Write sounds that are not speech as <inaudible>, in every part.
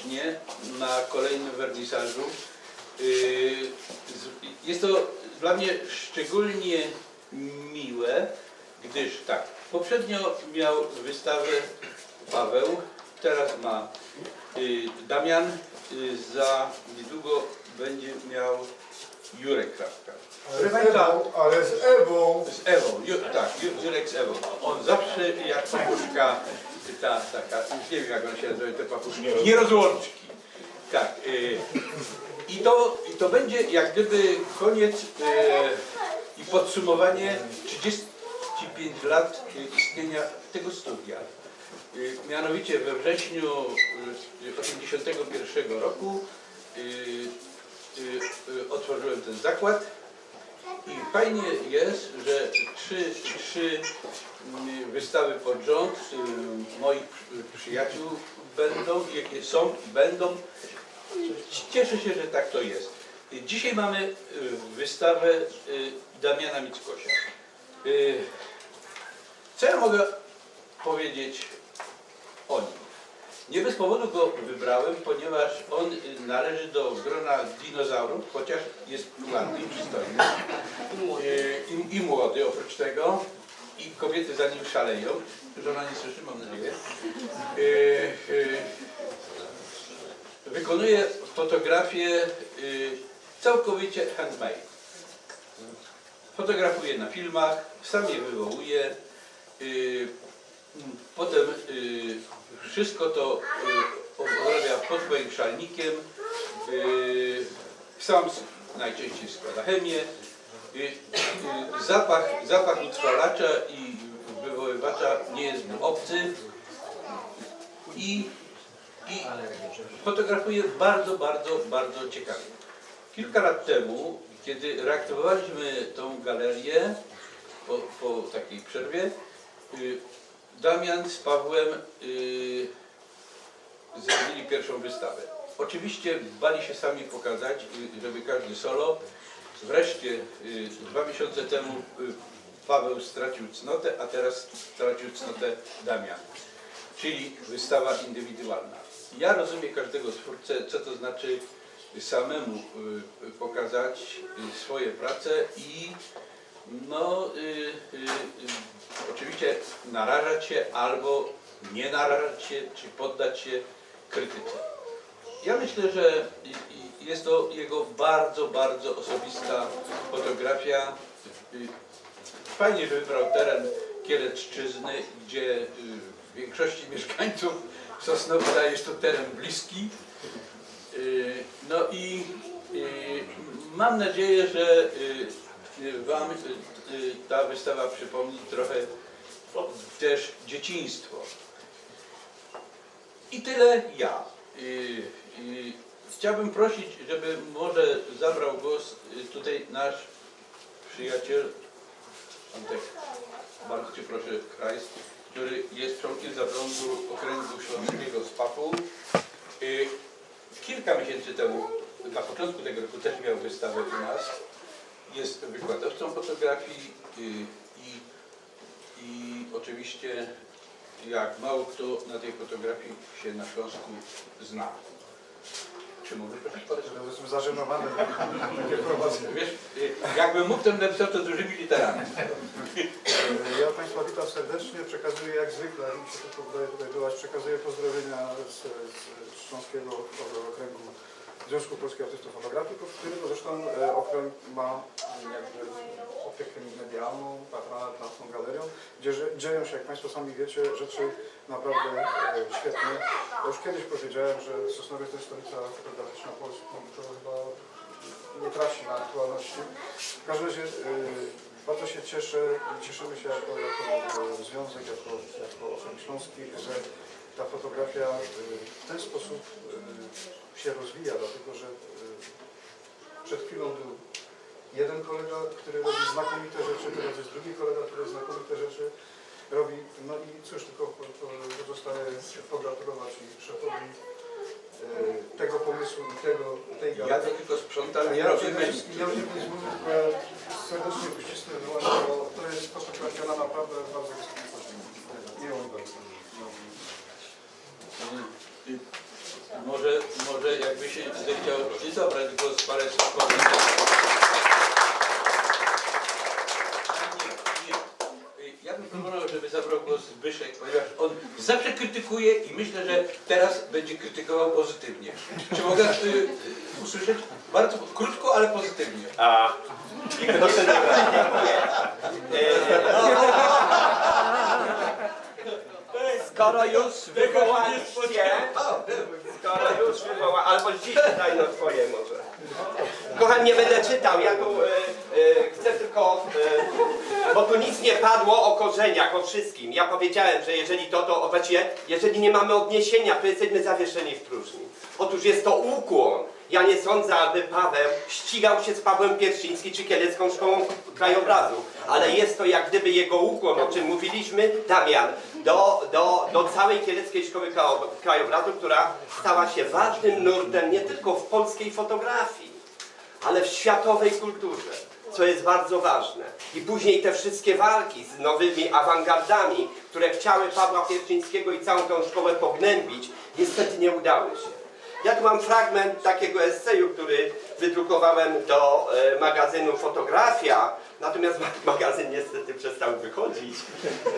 Serdecznie na kolejnym wernisażu. Z- Jest to dla mnie szczególnie miłe, gdyż tak, poprzednio miał wystawę Paweł, teraz ma yy, Damian, yy, za niedługo będzie miał Jurek Krawka. Ale z Ewą, ale z Ewą. Z Ewą, Ju, tak, Ju- Jurek z Ewą. On zawsze jak papuszka, ta taka, już nie wiem jak on się nazywa, te papuszki, nierozłączki. Tak. Y, I to, I to będzie jak gdyby koniec y, i podsumowanie 35 lat y, istnienia tego studia. Y, Mianowicie we wrześniu y, 81 roku y, y, otworzyłem ten zakład. I fajnie jest, że trzy, trzy mm, wystawy pod rząd y, moich przy- przyjaciół będą, jakie są będą. Cieszę się, że tak to jest. Dzisiaj mamy y, wystawę y, Damiana Mickosia. Y, Co ja mogę powiedzieć o nim? Nie bez powodu go wybrałem, ponieważ on y, należy do grona dinozaurów, chociaż jest ładny i przystojny. Y, I, I młody oprócz tego. I kobiety za nim szaleją. Żona nie słyszy, mam nadzieję. Y, Wykonuje fotografię całkowicie handmade. Fotografuje na filmach, sam je wywołuje. Potem wszystko to y, obrabia pod moim szalnikiem. Y, sam najczęściej składa chemię. Y, zapach, zapach utrwalacza i wywoływacza nie jest mu obcy. I, i fotografuje bardzo, bardzo, bardzo ciekawie. Kilka lat temu, kiedy reaktywowaliśmy tą galerię po, po takiej przerwie, Damian z Pawłem y, zrobili pierwszą wystawę. Oczywiście bali się sami pokazać, y, żeby każdy solo. Wreszcie y, dwa miesiące temu y, Paweł stracił cnotę, a teraz stracił cnotę Damian. Czyli wystawa indywidualna. Ja rozumiem każdego twórcę, co to znaczy samemu y, y, pokazać y, swoje prace i no, y, y, y, oczywiście narażać się albo nie narażać się, czy poddać się krytyce. Ja myślę, że jest to jego bardzo, bardzo osobista fotografia. Fajnie, wybrał teren Kielecczyzny, gdzie y, większości mieszkańców Sosnowca jest to teren bliski. Y, No i y, mam nadzieję, że Wam ta wystawa przypomni trochę też dzieciństwo. I tyle ja. Chciałbym prosić, żeby może zabrał głos y, tutaj nasz przyjaciel Antek, bardzo Cię proszę, Krajs, który jest członkiem zarządu Okręgu Śląskiego z PAP-u. Y, Kilka miesięcy temu, na początku tego roku też miał wystawę u nas. Jest wykładowcą fotografii y, oczywiście jak mało kto na tej fotografii się na Śląsku zna. Czy mogę prosić parę słów? Jestem zażenowany. Wiesz, jakbym mógł, to bym napisał to dużymi literami. Ja Państwa witam serdecznie. Przekazuję jak zwykle, jak mi się tylko udaje tutaj byłaś, przekazuję pozdrowienia z, z Śląskiego Okręgu Związku Polskich Artystów Fotografików, którego zresztą e, okręg ma jakby opiekę nad tą galerią, gdzie dzieją się, jak Państwo sami wiecie, rzeczy naprawdę e, świetne. Ja już kiedyś powiedziałem, że Sosnowiec to jest stolica fotograficzna Polski, to chyba nie traci na aktualności. W każdym razie y, bardzo się cieszę, cieszymy się jako, jako e, związek, jako, jako Okręg Śląski, że ta fotografia y, w ten sposób się rozwija, dlatego że przed chwilą był jeden kolega, który robi znakomite rzeczy, teraz jest drugi kolega, który znakomite rzeczy robi. No i cóż, tylko po- po- pozostaje pogratulować i szefowi y, tego pomysłu i tego, tej Ja galerii. to tylko sprzątam i Ja robię wszystkim, ja nie będę mówił, tylko ja serdecznie uścisnę dłoń, bo to jest fotografia na naprawdę bardzo wysokim poziomie. Miło mi bardzo. się zechciał zabrać głos parę sekund. Nie, nie. Ja bym proponował, żeby zabrał głos Zbyszek, ponieważ on zawsze krytykuje i myślę, że teraz będzie krytykował pozytywnie. Czy mogę y, usłyszeć? Bardzo krótko, ale pozytywnie. A, i proszę Skoro już wywołaliście, skoro już wywoła, albo dziś daj no twoje może. Kochani, nie będę czytał, ja bo tu nic nie padło o korzeniach, o wszystkim. Ja powiedziałem, że jeżeli to, to właściwie, jeżeli nie mamy odniesienia, to jesteśmy zawieszeni w próżni. Otóż jest to ukłon. Ja nie sądzę, aby Paweł ścigał się z Pawłem Pierścińskim czy Kielecką Szkołą Krajobrazu, ale jest to jak gdyby jego ukłon, o czym mówiliśmy, Damian, do, do, do całej Kieleckiej Szkoły Krajo- Krajobrazu, która stała się ważnym nurtem nie tylko w polskiej fotografii, ale w światowej kulturze, co jest bardzo ważne. I później te wszystkie walki z nowymi awangardami, które chciały Pawła Pierścińskiego i całą tą szkołę pognębić, niestety nie udały się. Ja tu mam fragment takiego eseju, który wydrukowałem do e, magazynu Fotografia, natomiast ma- <laughs> magazyn niestety przestał wychodzić,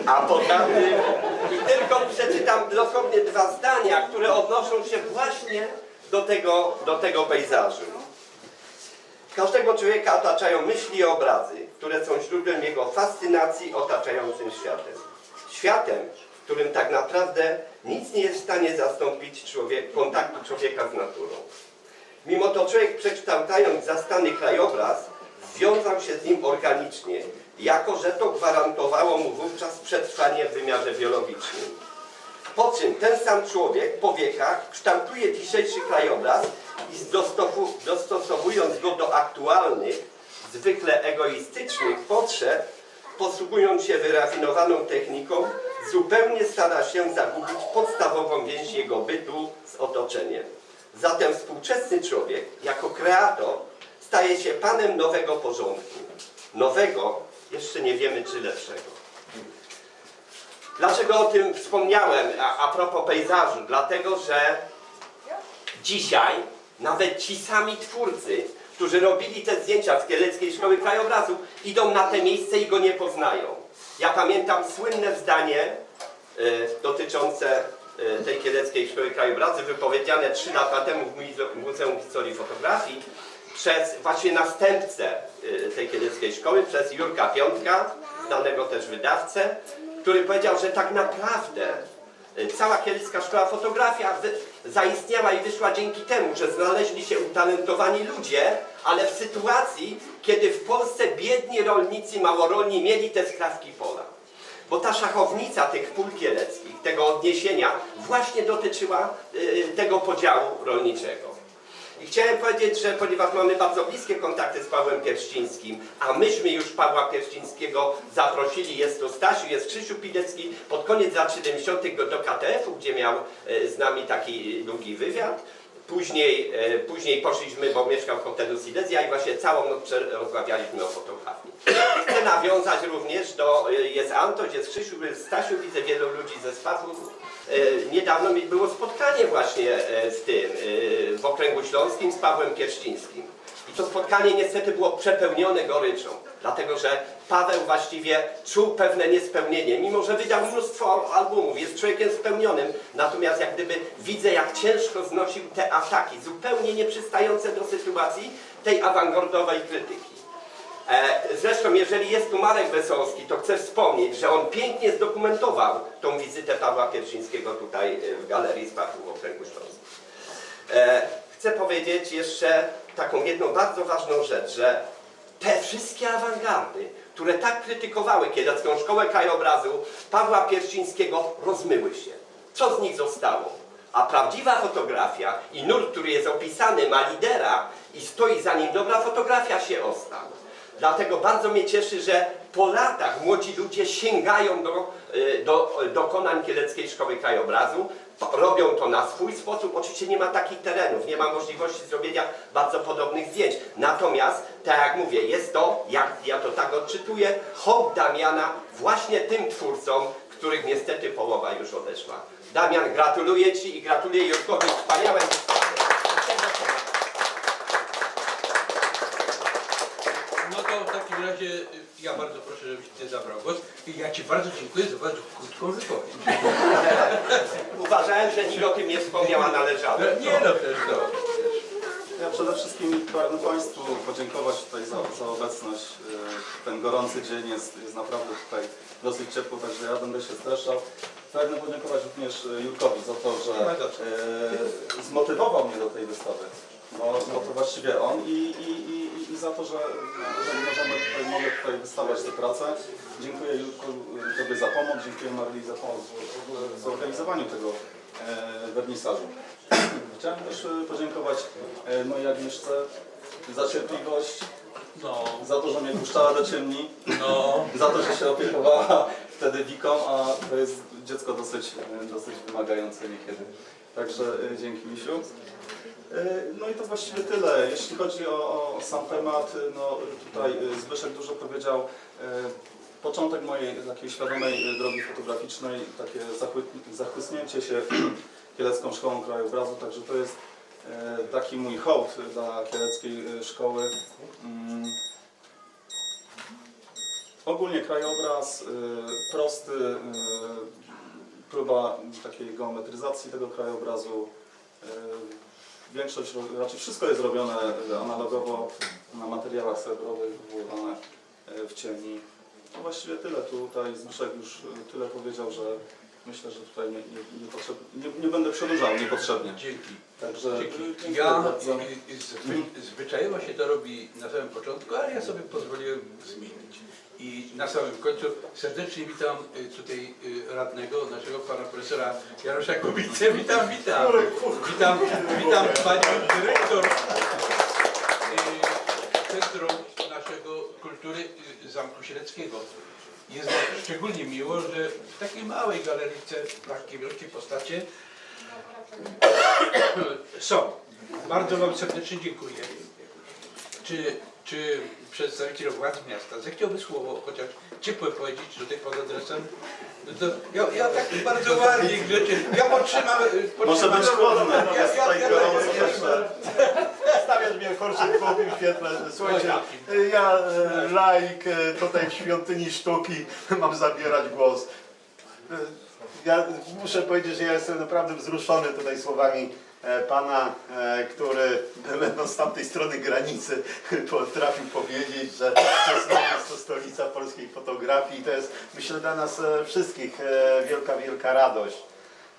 a potem i tylko przeczytam dosłownie dwa zdania, które odnoszą się właśnie do tego, do tego pejzażu. Każdego człowieka otaczają myśli i obrazy, które są źródłem jego fascynacji otaczającym światem. Światem, w którym tak naprawdę nic nie jest w stanie zastąpić człowiek, kontaktu człowieka z naturą. Mimo to człowiek przekształcając zastany krajobraz, związał się z nim organicznie, jako że to gwarantowało mu wówczas przetrwanie w wymiarze biologicznym. Po czym ten sam człowiek po wiekach kształtuje dzisiejszy krajobraz i dostosowując go do aktualnych, zwykle egoistycznych potrzeb, posługując się wyrafinowaną techniką, zupełnie stara się zagubić podstawową więź jego bytu z otoczeniem. Zatem współczesny człowiek, jako kreator, staje się panem nowego porządku. Nowego, jeszcze nie wiemy czy lepszego. Dlaczego o tym wspomniałem a, a propos pejzażu? Dlatego, że dzisiaj nawet ci sami twórcy, którzy robili te zdjęcia z Kieleckiej Szkoły Krajobrazu, idą na te miejsce i go nie poznają. Ja pamiętam słynne zdanie e, dotyczące e, tej Kieleckiej Szkoły Krajobrazu, wypowiedziane trzy lata temu w Muze- Muzeum Historii Fotografii przez właśnie następcę e, tej Kieleckiej Szkoły, przez Jurka Piątka, znanego też wydawcę, który powiedział, że tak naprawdę cała Kielecka Szkoła Fotografia zaistniała i wyszła dzięki temu, że znaleźli się utalentowani ludzie, ale w sytuacji, kiedy w Polsce biedni rolnicy małorolni mieli te skrawki pola. Bo ta szachownica tych pól kieleckich, tego odniesienia właśnie dotyczyła y, tego podziału rolniczego. I chciałem powiedzieć, że ponieważ mamy bardzo bliskie kontakty z Pawłem Pierścińskim, a myśmy już Pawła Pierścińskiego zaprosili, jest to Stasiu, jest Krzysiu Pilecki, pod koniec lat 70. go do KTF-u, gdzie miał e, z nami taki długi wywiad. Później, e, później poszliśmy, bo mieszkał w hotelu Silesia i właśnie całą noc rozmawialiśmy o fotografii. Chcę nawiązać również do, e, jest Antoś, jest Krzysiu, jest Stasiu, widzę wielu ludzi ze Spasu. E, Niedawno mi było spotkanie właśnie z tym, w Okręgu Śląskim z Pawłem Pierścińskim. I to spotkanie niestety było przepełnione goryczą, dlatego że Paweł właściwie czuł pewne niespełnienie, mimo że wydał mnóstwo albumów, jest człowiekiem spełnionym, natomiast jak gdyby widzę, jak ciężko znosił te ataki, zupełnie nieprzystające do sytuacji tej awangardowej krytyki. E, Zresztą, jeżeli jest tu Marek Wesołowski, to chcę wspomnieć, że on pięknie zdokumentował tą wizytę Pawła Pierścińskiego tutaj e, w Galerii Spartu w Okręgu Śląskim. E, Chcę powiedzieć jeszcze taką jedną bardzo ważną rzecz, że te wszystkie awangardy, które tak krytykowały Kielecką Szkołę Krajobrazu Pawła Pierścińskiego, rozmyły się. Co z nich zostało? A prawdziwa fotografia i nurt, który jest opisany, ma lidera i stoi za nim dobra fotografia się ostał. Dlatego bardzo mnie cieszy, że po latach młodzi ludzie sięgają do, y, do dokonań Kieleckiej Szkoły Krajobrazu, robią to na swój sposób. Oczywiście nie ma takich terenów, nie ma możliwości zrobienia bardzo podobnych zdjęć. Natomiast, tak jak mówię, jest to, jak ja to tak odczytuję, hołd Damiana właśnie tym twórcom, których niestety połowa już odeszła. Damian, gratuluję Ci i gratuluję Jurkowi wspaniałej wystawy. No to w takim razie ja bardzo proszę, żebyś Ty zabrał głos. I ja Ci bardzo dziękuję za bardzo krótką wypowiedź. <laughs> Uważałem, że nikt o tym nie wspomniał, a należało. Nie no, też to. Ja przede wszystkim pragnę Państwu podziękować tutaj za, za obecność. E, Ten gorący dzień jest, jest naprawdę tutaj dosyć ciepło, także ja będę się streszczał. Pragnę podziękować również e, Jurkowi za to, że e, zmotywował mnie do tej wystawy. Bo, bo to właściwie on i, i, i, i za to, że, że możemy tutaj, mogę tutaj wystawiać te prace. Dziękuję Jurku e, Tobie za pomoc, dziękuję Marli za pomoc w zorganizowaniu tego e, wernisażu. <clears throat> Chciałem też e, podziękować e, mojej Agnieszce za cierpliwość, No, za to, że mnie puszczała do ciemni, no. za to, że się opiekowała wtedy Wiką, a to jest dziecko dosyć, e, dosyć wymagające niekiedy. Także e, dzięki Misiu. E, No i to właściwie tyle. Jeśli chodzi o, o sam temat, no tutaj Zbyszek dużo powiedział. Początek mojej takiej świadomej drogi fotograficznej, takie zachłysnięcie się <clears throat> Kielecką Szkołą Krajobrazu, także to jest taki mój hołd dla Kieleckiej Szkoły. Mm. Ogólnie krajobraz prosty, próba takiej geometryzacji tego krajobrazu. Y, Większość, raczej wszystko jest robione analogowo na materiałach srebrowych, wywoływane y, w ciemni. No właściwie tyle. Tutaj Zbyszek już y, tyle powiedział, że myślę, że tutaj nie, nie, nie, potrzeb, nie, nie będę przedłużał niepotrzebnie. Dzięki. Także Dzięki. Ja zwy, zwyczajowo się to robi na samym początku, ale ja sobie pozwoliłem zmienić. I na samym końcu serdecznie witam y, tutaj y, radnego, naszego pana profesora Jarosza Kubicę. Witam, witam. Witam, witam panią dyrektor y, Centrum naszego Kultury Zamku Sieleckiego. Jest szczególnie miło, że w takiej małej galeryjce, takiej wielkiej postacie <coughs> są. Bardzo Wam serdecznie dziękuję. Czy, czy przedstawiciel władz miasta zechciałby słowo chociaż ciepłe powiedzieć tutaj pod adresem? No to ja, ja tak bardzo ładnie grzecznie. Ja potrzymam. Może być chłodne, Ja, ja, ja. Stawiasz mnie w głębym świetle. Słuchajcie, ja e, laik e, tutaj w świątyni sztuki <laughs> mam zabierać głos. E, Ja muszę powiedzieć, że ja jestem naprawdę wzruszony tutaj słowami pana, e, który będąc z tamtej strony granicy <laughs> potrafił powiedzieć, że Sosnowiec to stolica polskiej fotografii to jest myślę dla nas e, wszystkich e, wielka, wielka radość.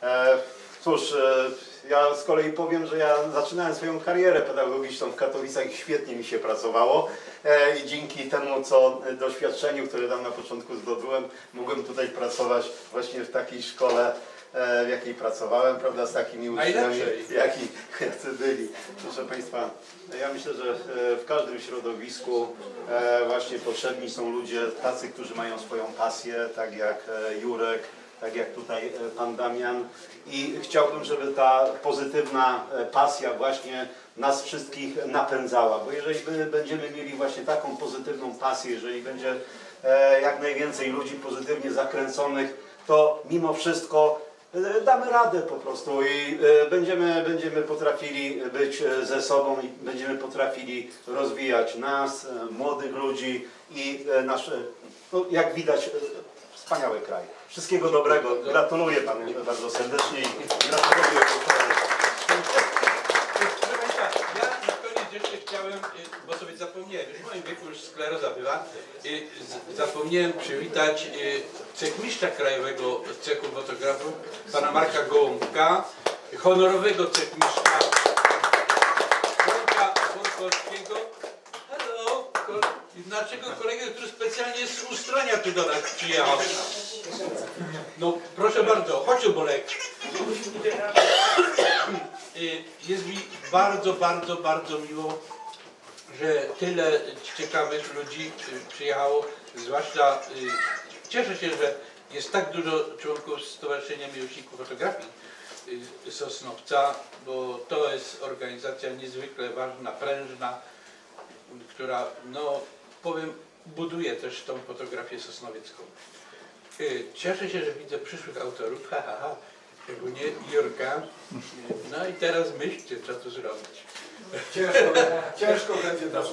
E, Cóż, e, ja z kolei powiem, że ja zaczynałem swoją karierę pedagogiczną w Katowicach i świetnie mi się pracowało E, i dzięki temu, co e, doświadczeniu, które tam na początku zdobyłem, mogłem tutaj pracować właśnie w takiej szkole, e, w jakiej pracowałem, prawda, z takimi uczniami, <laughs> jaki, byli. Proszę Państwa, ja myślę, że e, w każdym środowisku e, właśnie potrzebni są ludzie tacy, którzy mają swoją pasję, tak jak e, Jurek, tak jak tutaj e, pan Damian i chciałbym, żeby ta pozytywna e, pasja właśnie nas wszystkich napędzała, bo jeżeli my będziemy mieli właśnie taką pozytywną pasję, jeżeli będzie e, jak najwięcej ludzi pozytywnie zakręconych, to mimo wszystko e, damy radę po prostu i e, będziemy, będziemy potrafili być e, ze sobą i będziemy potrafili rozwijać nas, e, młodych ludzi i nasze, no, jak widać, wspaniały kraj. Wszystkiego dobrego. Gratuluję Panu bardzo serdecznie i gratuluję. Proszę Państwa, ja na koniec jeszcze chciałem, y, bo sobie zapomniałem, już w moim wieku już skleroza była, zapomniałem przywitać y, cechmistrza krajowego cechu fotografów, pana Marka Gołąbka, honorowego cechmistrza Wojtka Borkowskiego. Hello, naszego kolegę, który specjalnie z Ustrania tu do nas przyjechał. No proszę bardzo, chodź Bolek. Y, Jest mi bardzo, bardzo, bardzo miło, że tyle ciekawych ludzi y, przyjechało, zwłaszcza y, cieszę się, że jest tak dużo członków Stowarzyszenia Miłośników Fotografii y, Sosnowca, bo to jest organizacja niezwykle ważna, prężna, która, no powiem, buduje też tą fotografię sosnowiecką. Y, Cieszę się, że widzę przyszłych autorów, ha, ha, ha. Jakby nie Jurka. No i teraz myślcie, co tu zrobić. Ciężko, ciężko będzie naszą